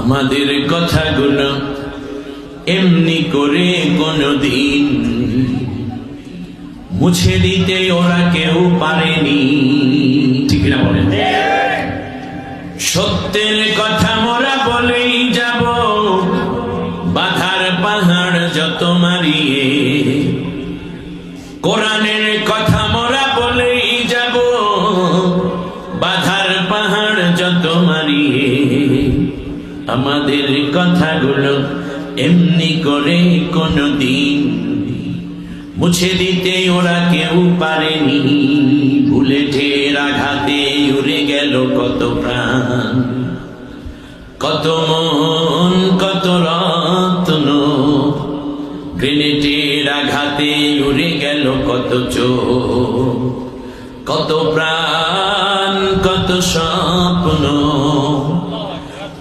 আমাদের কথাগুলো এমনি করে কোনদিন মুছে দিতে ওরা কেউ পারেনি। ঠিক না বলেন? সত্যের কথা মোরা বলেই যাব, বাধার পাহাড় যত মারিয়ে। কোরআনের কথা মোরা বলেই যাব, বাধার পাহাড় যত মারিয়ে। আমাদের কথাগুলো এমনি করে কোনো দিন মুছে দিতে ওরা কেউ পারেনি। বুলেটের আঘাতে উড়ে গেল কত প্রাণ। কত মন, কত রত্ন গ্রেনেটের আঘাতে উড়ে গেল কত চোখ। কত প্রাণ, কত স্বপ্ন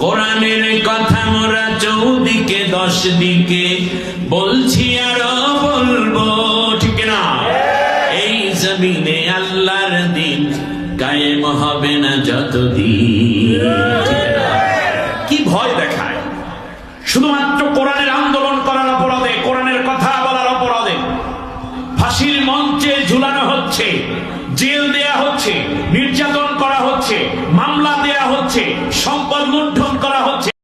কোরআনের কথা মোরা চৌদিকে দশ দিকে বলছি আর বলব, ঠিক না এই জমিনে আল্লাহর দিন কায়েম হবে না যতদিন কি ভয় দেখায়? শুধুমাত্র কোরআনের আন্দোলন করার অপরাধে, কোরআনের কথা বলার অপরাধে। ফাঁসির মঞ্চে ঝুলানো হচ্ছে, জেল দেয়া হচ্ছে, নির্যাতন করা হচ্ছে হচ্ছে সম্পদ লুণ্ঠন করা হচ্ছে।